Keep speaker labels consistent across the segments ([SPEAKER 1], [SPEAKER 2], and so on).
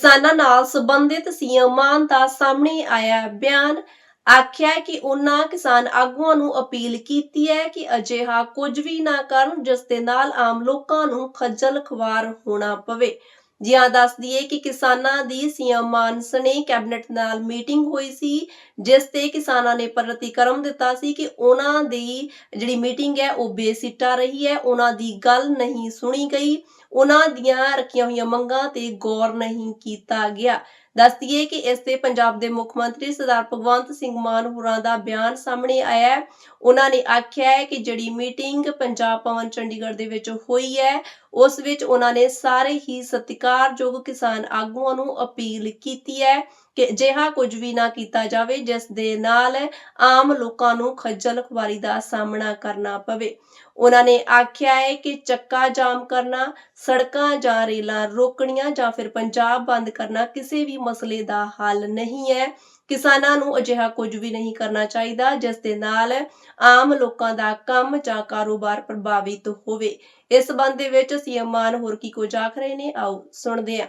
[SPEAKER 1] ਕਿਸਾਨਾਂ ਨਾਲ ਸੰਬੰਧਿਤ ਸੀਐਮ ਮਾਨ ਦਾ ਸਾਹਮਣੇ ਆਇਆ ਬਿਆਨ। ਆਖਿਆ ਕਿ ਉਹਨਾਂ ਕਿਸਾਨ ਆਗੂਆਂ ਨੂੰ ਅਪੀਲ ਕੀਤੀ ਹੈ ਕਿ ਅਜਿਹਾ ਕੁਝ ਵੀ ਨਾ ਕਰਨ, ਜਿਸ ਦੇ ਨਾਲ ਆਮ ਲੋਕਾਂ ਨੂੰ ਖੱਜਲ ਖਵਾਰ ਹੋਣਾ ਪਵੇ। ਜਿਹਾਂ ਦੱਸ ਦਈਏ ਕਿ ਕਿਸਾਨਾਂ ਦੀ ਸੀਐਮ ਮਾਨ ਸਣੇ ਕੈਬਨਿਟ ਨਾਲ ਮੀਟਿੰਗ ਹੋਈ ਸੀ, ਜਿਸ ਤੇ ਕਿਸਾਨਾਂ ਨੇ ਪ੍ਰਤੀਕਰਮ ਦਿੱਤਾ ਸੀ ਕਿ ਉਹਨਾਂ ਦੀ ਜਿਹੜੀ ਮੀਟਿੰਗ ਹੈ, ਉਹ ਬੇਸਿੱਟਾ ਰਹੀ ਹੈ। ਉਹਨਾਂ ਦੀ ਗੱਲ ਨਹੀਂ ਸੁਣੀ ਗਈ। ਉਹਨਾਂ ਦੀਆਂ ਰੱਖੀਆਂ ਹੋਈਆਂ ਮੰਗਾਂ ਤੇ ਗੌਰ ਨਹੀਂ ਕੀਤਾ ਗਿਆ। ਦੱਸਦੀਏ ਕਿ ਇਸ ਤੇ ਪੰਜਾਬ ਦੇ ਮੁੱਖ ਮੰਤਰੀ ਸਰਦਾਰ ਭਗਵੰਤ ਸਿੰਘ ਮਾਨ ਹੋਰਾਂ ਦਾ ਬਿਆਨ ਸਾਹਮਣੇ ਆਇਆ ਹੈ। ਉਹਨਾਂ ਨੇ ਆਖਿਆ ਹੈ ਕਿ ਜਿਹੜੀ ਮੀਟਿੰਗ ਪੰਜਾਬ ਭਵਨ ਚੰਡੀਗੜ੍ਹ ਦੇ ਵਿੱਚ ਹੋਈ ਹੈ ਉਸ ਵਿੱਚ ਉਹਨਾਂ ਨੇ ਸਾਰੇ ਹੀ ਸਤਿਕਾਰਯੋਗ ਕਿਸਾਨ ਆਗੂਆਂ ਨੂੰ ਅਪੀਲ ਕੀਤੀ ਹੈ ਕਿ ਅਜਿਹਾ ਕੁਝ ਵੀ ਨਾ ਕੀਤਾ ਜਾਵੇ, ਜਿਸ ਦੇ ਨਾਲ ਆਮ ਲੋਕਾਂ ਨੂੰ ਖੱਜਲ ਖੁਆਰੀ ਦਾ ਸਾਹਮਣਾ ਕਰਨਾ ਪਵੇ। ਉਹਨਾਂ ਨੇ ਆਖਿਆ ਹੈ ਕਿ ਚੱਕਾ ਜਾਮ ਕਰਨਾ, ਸੜਕਾਂ ਜਾਂ ਰੇਲਾਂ ਰੋਕਣੀਆਂ ਜਾਂ ਫਿਰ ਪੰਜਾਬ ਬੰਦ ਕਰਨਾ ਕਿਸੇ ਵੀ ਮਸਲੇ ਦਾ ਹੱਲ ਨਹੀਂ ਹੈ। ਕਿਸਾਨਾਂ ਨੂੰ ਅਜਿਹਾ ਕੁਝ ਵੀ ਨਹੀਂ ਕਰਨਾ ਚਾਹੀਦਾ, ਜਿਸ ਦੇ ਨਾਲ ਆਮ ਲੋਕਾਂ ਦਾ ਕੰਮ ਜਾਂ ਕਾਰੋਬਾਰ ਪ੍ਰਭਾਵਿਤ ਹੋਵੇ। ਇਸ ਸੰਬੰਧ ਦੇ ਵਿੱਚ ਸੀਐਮ ਮਾਨ ਹੋਰ ਕੀ ਕੁਝ ਆਖ ਰਹੇ ਨੇ, ਆਓ ਸੁਣਦੇ ਹਾਂ।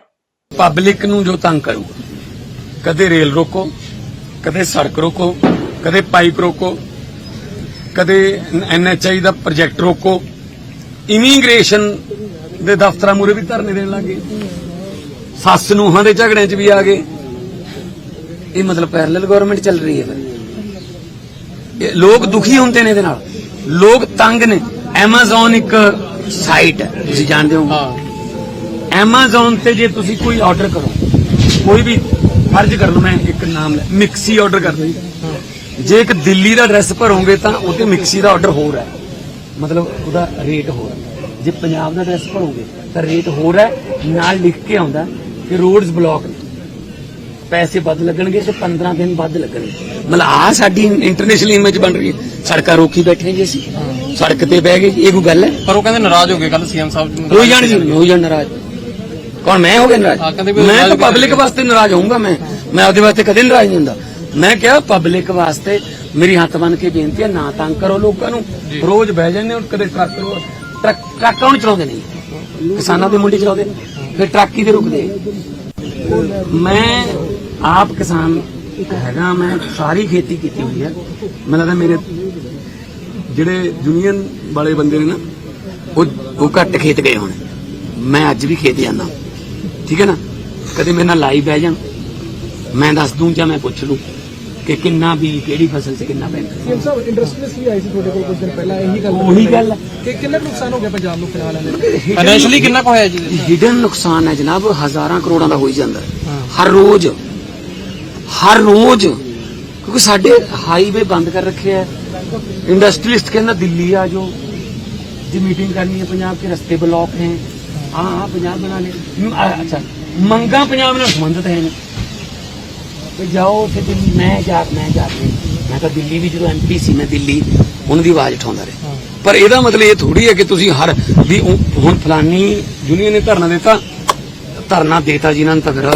[SPEAKER 2] ਪਬਲਿਕ ਨੂੰ ਜੋ ਤੰਗ ਕਰੂਗਾ, ਕਦੇ ਰੇਲ ਰੋਕੋ, ਕਦੇ ਸੜਕ ਰੋਕੋ, ਕਦੇ ਪਾਈਪ ਰੋਕੋ, ਕਦੇ ਐਨਐਚਆਈ ਦਾ ਪ੍ਰੋਜੈਕਟ ਰੋਕੋ, ਇਮੀਗ੍ਰੇਸ਼ਨ ਦੇ ਦਫ਼ਤਰਾਂ ਮੂਰੇ ਵੀ ਧਰਨੇ ਦੇਣ ਲੱਗੇ ਸੱਸ ਨੂੰਹਾਂ ਦੇ ਝਗੜਿਆਂ 'ਚ ਵੀ ਆ ਗਏ। ਇਹ ਮਤਲਬ ਪੈਰਲਲ ਗਵਰਨਮੈਂਟ ਚੱਲ ਰਹੀ ਹੈ ਫਿਰ। ਲੋਕ ਦੁਖੀ ਹੁੰਦੇ ਨੇ ਇਹਦੇ ਨਾਲ। ਲੋਕ ਤੰਗ ਨੇ। Amazon ਇੱਕ ਸਾਈਟ ਹੈ। ਤੁਸੀਂ ਜਾਣਦੇ ਹੋ। Amazon ਤੇ ਜੇ ਤੁਸੀਂ ਕੋਈ ਆਰਡਰ ਕਰੋ ਕੋਈ ਵੀ ਫਰਜ਼ ਕਰ ਲਓ ਮੈਂ ਇੱਕ ਨਾਮ ਲੈ ਮਿਕਸੀ ਆਰਡਰ ਕਰ ਦੋ ਜੇ ਇੱਕ ਦਿੱਲੀ ਦਾ ਐਡਰੈਸ ਭਰੋਗੇ ਤਾਂ ਉਹਤੇ ਮਿਕਸੀ ਦਾ ਆਰਡਰ ਹੋਰ ਹੈ। ਮਤਲਬ ਉਹਦਾ ਰੇਟ ਹੋਰ ਹੈ। ਜੇ ਪੰਜਾਬ ਦਾ ਐਡਰੈਸ ਭਰੋਗੇ ਤਾਂ ਰੇਟ ਹੋਰ ਹੈ। ਨਾਲ ਲਿਖ ਕੇ ਆਉਂਦਾ ਕਿ ਰੋਡਸ ਬਲੌਕ ਨੇ। ਪੈਸੇ ਵੱਧ ਲੱਗਣਗੇ ਤੇ 15 ਦਿਨ ਵੱਧ ਲੱਗਣਗੇ। ਮਤਲਬ ਆ ਸਾਡੀ ਇੰਟਰਨੈਸ਼ਨਲ ਇਮੇਜ ਬਣ ਰਹੀ ਹੈ। ਸੜਕਾਂ ਰੋਕੀ ਬੈਠੇ ਜੀ ਅਸੀਂ। ਸੜਕ ਤੇ ਬਹਿ ਗਏ ਇਹ ਕੋਈ ਗੱਲ ਹੈ?
[SPEAKER 3] ਪਰ ਉਹ ਕਹਿੰਦੇ ਨਾਰਾਜ਼ ਹੋ ਗਏ ਕੱਲ ਸੀਐਮ ਸਾਹਿਬ ਜੀ
[SPEAKER 2] ਜਾਣ ਜੀ ਹੋਈ ਜਾਣ ਨਾਰਾਜ਼। ਕੌਣ ਮੈਂ ਹੋ ਗਿਆ
[SPEAKER 3] ਹਾਂ,
[SPEAKER 2] ਨਾਰਾਜ਼ ਮੈਂ ਤਾਂ ਪਬਲਿਕ ਵਾਸਤੇ ਨਾਰਾਜ਼ ਹੋਊਂਗਾ ਮੈਂ। ਮੈਂ ਆਪਦੇ ਵਾਸਤੇ ਕਦੇ ਨਾਰਾਜ਼ ਨਹੀਂ ਹੁੰਦਾ। ਮੈਂ ਕਿਹਾ ਪਬਲਿਕ ਵਾਸਤੇ ਮੇਰੀ ਹੱਥ ਬੰਨ ਕੇ ਬੇਨਤੀ ਹੈ ਨਾ ਤੰਗ ਕਰੋ ਲੋਕਾਂ ਨੂੰ। ਰੋਜ਼ ਬਹਿ ਜਾਂਦੇ ਹੁਣ ਕਦੇ ਟਰੱਕ ਟਰੱਕ ਟਰੱਕ ਕੌਣ ਚਲਾਉਂਦੇ ਨਹੀਂ ਕਿਸਾਨਾਂ ਦੇ ਮੁੰਡੇ ਚਲਾਉਂਦੇ ਨੇ। ਫਿਰ ਟਰੱਕ ਹੀ ਤੇ ਰੁਕਦੇ? ਮੈਂ ਆਪ ਕਿਸਾਨ ਹੈਗਾ ਮੈਂ ਸਾਰੀ ਖੇਤੀ ਕੀਤੀ ਹੋਈ ਹੈ। ਮੈਨੂੰ ਲੱਗਦਾ ਮੇਰੇ ਜਿਹੜੇ ਯੂਨੀਅਨ ਵਾਲੇ ਬੰਦੇ ਨੇ ਨਾ ਉਹ ਉਹ ਘੱਟ ਖੇਤ ਗਏ ਹੁਣ। ਮੈਂ ਅੱਜ ਵੀ ਖੇਤ ਜਾਂਦਾ। ਠੀਕ ਹੈ ਨਾ? ਕਦੇ ਮੇਰੇ ਨਾਲ ਲਾਈਵ ਬਹਿ ਜਾਣ। ਮੈਂ ਦੱਸ ਦੂੰ ਜਾਂ ਮੈਂ ਪੁੱਛ ਲੂੰ ਕਿ ਕਿੰਨਾ ਵੀ ਕਿਹੜੀ ਫਸਲ 'ਚ ਕਿੰਨਾ ਪੈਂਦਾ।
[SPEAKER 4] ਸੀਐਮ ਸਾਹਿਬ ਇੰਡਸਟਰੀਜ਼ ਵੀ ਆਈ ਸੀ ਤੁਹਾਡੇ ਕੋਲ ਕੁਝ ਦਿਨ ਪਹਿਲਾਂ? ਇਹੀ ਗੱਲ
[SPEAKER 2] ਉਹੀ ਗੱਲ
[SPEAKER 4] ਕਿ ਕਿੰਨਾ ਨੁਕਸਾਨ ਹੋ ਗਿਆ ਪੰਜਾਬ ਨੂੰ ਫਿਲਹਾਲ
[SPEAKER 3] ਫਾਈਨੈਂਸ਼ਲੀ ਕਿੰਨਾ ਕੁ ਹੋਇਆ ਜੀ?
[SPEAKER 2] ਹਿਡਨ ਨੁਕਸਾਨ ਹੈ ਜਨਾਬ ਹਜ਼ਾਰਾਂ ਕਰੋੜਾਂ ਦਾ ਹੋਈ ਜਾਂਦਾ। ਹਰ ਰੋਜ਼ ਹਰ ਰੋਜ਼ ਕਿਉਂਕਿ ਸਾਡੇ ਹਾਈਵੇ ਬੰਦ ਕਰ ਰੱਖੇ ਹੈ ਇੰਡਸਟਰੀਲਿਸਟ ਕਹਿੰਦਾ ਦਿੱਲੀ ਆ ਜੋ ਜੀ मीटिंग करनी है पंजाब के रास्ते ब्लॉक हैं हाँ हाँ पंजाब बना ले हम्म, आ, अच्छा मंगा पंजाब ਨਾਲ ਸੰਬੰਧਿਤ ਹੈ ਨੇ ਤੇ ਜਾਓ ਉੱਥੇ ਦਿੱਲੀ ਮੈਂ ਜਾ ਮੈਂ ਜਾ ਕੇ ਮੈਂ ਤਾਂ ਦਿੱਲੀ ਵੀ ਜਦੋਂ ਐਮਪੀ ਸੀ ਮੈਂ ਦਿੱਲੀ ਉਹਨਾਂ ਦੀ ਆਵਾਜ਼ ਉਠਾਉਂਦਾ ਰਿਹਾ ਪਰ ਇਹਦਾ ਮਤਲਬ ਇਹ ਥੋੜੀ ਹੈ ਕਿ ਤੁਸੀਂ ਹਰ ਵੀ ਉਹ- ਹੁਣ ਫਲਾਨੀ ਯੂਨੀਅਨ ਨੇ ਧਰਨਾ ਦਿੱਤਾ ਧਰਨਾ ਦੇਤਾ ਜੀ ਇਹਨਾਂ ਨੂੰ ਤਾਂ ਫਿਰ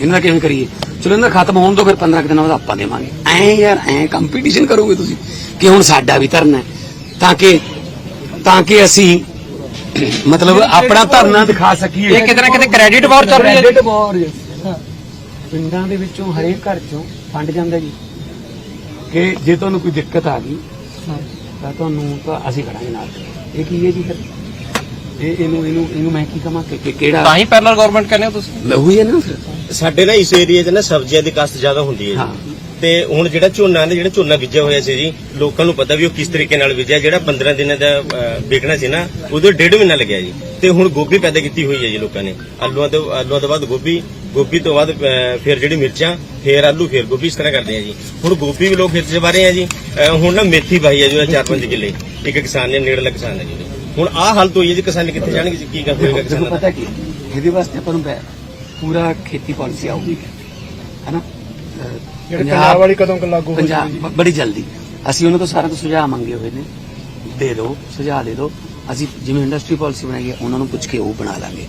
[SPEAKER 2] ਇਹਨਾਂ ਦਾ ਕਿਵੇਂ ਕਰੀਏ? ਚਲੋ ਇਹਨਾਂ ਦਾ ਖਤਮ ਹੋਣ ਤੋਂ ਫਿਰ 15 ਕੁ ਦਿਨਾਂ ਬਾਅਦ ਆਪਾਂ ਦੇਵਾਂਗੇ। ਐ ਯਾਰ ਐ ਕੰਪੀਟੀਸ਼ਨ ਕਰੋਗੇ ਤੁਸੀਂ ਕਿ ਹੁਣ ਸਾਡਾ ਵੀ ਧਰਨਾ ਹੈ। ਤਾਂ ਕਿ ਤਾਂ ਕਿ ਅਸੀਂ ਮਤਲਬ ਆਪਣਾ ਧਰਨਾ ਦਿਖਾ ਸਕੀਏ।
[SPEAKER 3] ਇਹ ਕਿਤੇ ਨਾ ਕਿਤੇ ਕ੍ਰੈਡਿਟ ਵਾਰ ਚੱਲ ਰਹੀ ਹੈ.
[SPEAKER 2] ਪਿੰਡਾਂ ਦੇ ਵਿੱਚੋਂ ਹਰੇਕ ਘਰ ਚੋਂ ਫੰਡ ਜਾਂਦਾ ਜੀ। ਕਿ ਜੇ ਤੁਹਾਨੂੰ ਕੋਈ ਦਿੱਕਤ ਆ ਗਈ ਤਾਂ ਤੁਹਾਨੂੰ ਤਾਂ ਅਸੀਂ ਖੜਾਂਗੇ ਨਾਲ। ਇਹ ਕੀ ਹੈ ਜੀ ਫਿਰ? ਇਹ ਇਹਨੂੰ ਇਹਨੂੰ ਇਹਨੂੰ ਮੈਂ ਕੀ ਕਹਾਂ ਕਿ ਕਿਹੜਾ
[SPEAKER 3] ਤਾਂ ਹੀ ਪੈਰਲਲ ਗਵਰਨਮੈਂਟ ਕਹਿੰਦੇ ਹੋ ਤੁਸੀਂ।
[SPEAKER 2] ਉਹੀ ਹੈ ਨਾ ਫਿਰ।
[SPEAKER 5] ਸਾਡੇ ਨਾ ਇਸ ਏਰੀਆ 'ਚ ਨਾ ਸਬਜ਼ੀਆਂ ਦੀ ਕਾਸ਼ਤ ਜ਼ਿਆਦਾ ਹੁੰਦੀ ਹੈ ਜੀ। ਤੇ ਹੁਣ ਜਿਹੜਾ ਝੋਨਾ ਨੇ ਜਿਹੜਾ ਝੋਨਾ ਬੀਜਿਆ ਹੋਇਆ ਸੀ ਜੀ ਲੋਕਾਂ ਨੂੰ ਪਤਾ ਵੀ ਉਹ ਕਿਸ ਤਰੀਕੇ ਨਾਲ ਬੀਜਿਆ ਜਿਹੜਾ 15 ਦਿਨਾਂ ਦਾ ਵਿਕਣਾ ਸੀ ਨਾ ਉਹਦੇ ਡੇਢ ਮਹੀਨਾ ਲੱਗਿਆ ਜੀ। ਤੇ ਹੁਣ ਗੋਭੀ ਪੈਦਾ ਕੀਤੀ ਹੋਈ ਹੈ ਜੀ ਲੋਕਾਂ ਨੇ। ਆਲੂਆਂ ਤੋਂ ਆਲੂਆਂ ਤੋਂ ਬਾਅਦ ਗੋਭੀ ਗੋਭੀ ਤੋਂ ਬਾਅਦ ਫਿਰ ਜਿਹੜੀ ਮਿਰਚਾਂ ਫਿਰ ਆਲੂ ਫਿਰ ਗੋਭੀ ਇਸ ਤਰ੍ਹਾਂ ਕਰਦੇ ਆ ਜੀ। ਹੁਣ ਗੋਭੀ ਵੀ ਲੋਕ ਖੇਤ 'ਚ ਵਾਰੇ ਆ ਜੀ। ਹੁਣ ਨਾ ਮੇਥੀ ਪਾਈ ਹੈ ਜੋ 4-5 ਕਿੱਲੇ। ਇੱਕ ਕਿਸਾਨ ਨੇ ਨੇੜਲਾ ਕਿਸਾਨ ਹੈ ਜੀ। ਹੁਣ ਆਹ ਹਾਲਤ ਹੋਈ ਹੈ ਜੀ ਕਿਸਾਨ ਕਿੱਥੇ ਜਾਣਗੇ ਜੀ ਕੀ ਕਰ ਹੋਏਗਾ ਕਿਸਾਨਾਂ
[SPEAKER 2] ਪਤਾ ਕੀ? ਇਹਦੇ ਵਾਸਤੇ ਆਪਾਂ ਨੂੰ ਪੂਰਾ ਖੇਤੀ ਪਾਲਿਸੀ ਆਊਗੀ। ਹੈਨਾ?
[SPEAKER 4] ਪੰਜਾਬ ਵਾਲੀ ਕਦੋਂ ਕੁ ਲਾਗੂ ਹੋ
[SPEAKER 2] ਪੰਜਾਬ ਬੜੀ ਜਲਦੀ। ਅਸੀਂ ਉਹਨਾਂ ਤੋਂ ਸਾਰਿਆਂ ਤੋਂ ਸੁਝਾਅ ਮੰਗੇ ਹੋਏ ਨੇ। ਦੇ ਦਿਓ ਸੁਝਾਅ ਦੇ ਦਿਓ। ਅਸੀਂ ਜਿਵੇਂ ਇੰਡਸਟਰੀ ਪਾਲਿਸੀ ਬਣਾਈ ਹੈ ਉਹਨਾਂ ਨੂੰ ਪੁੱਛ ਕੇ ਉਹ ਬਣਾ ਲਾਂਗੇ।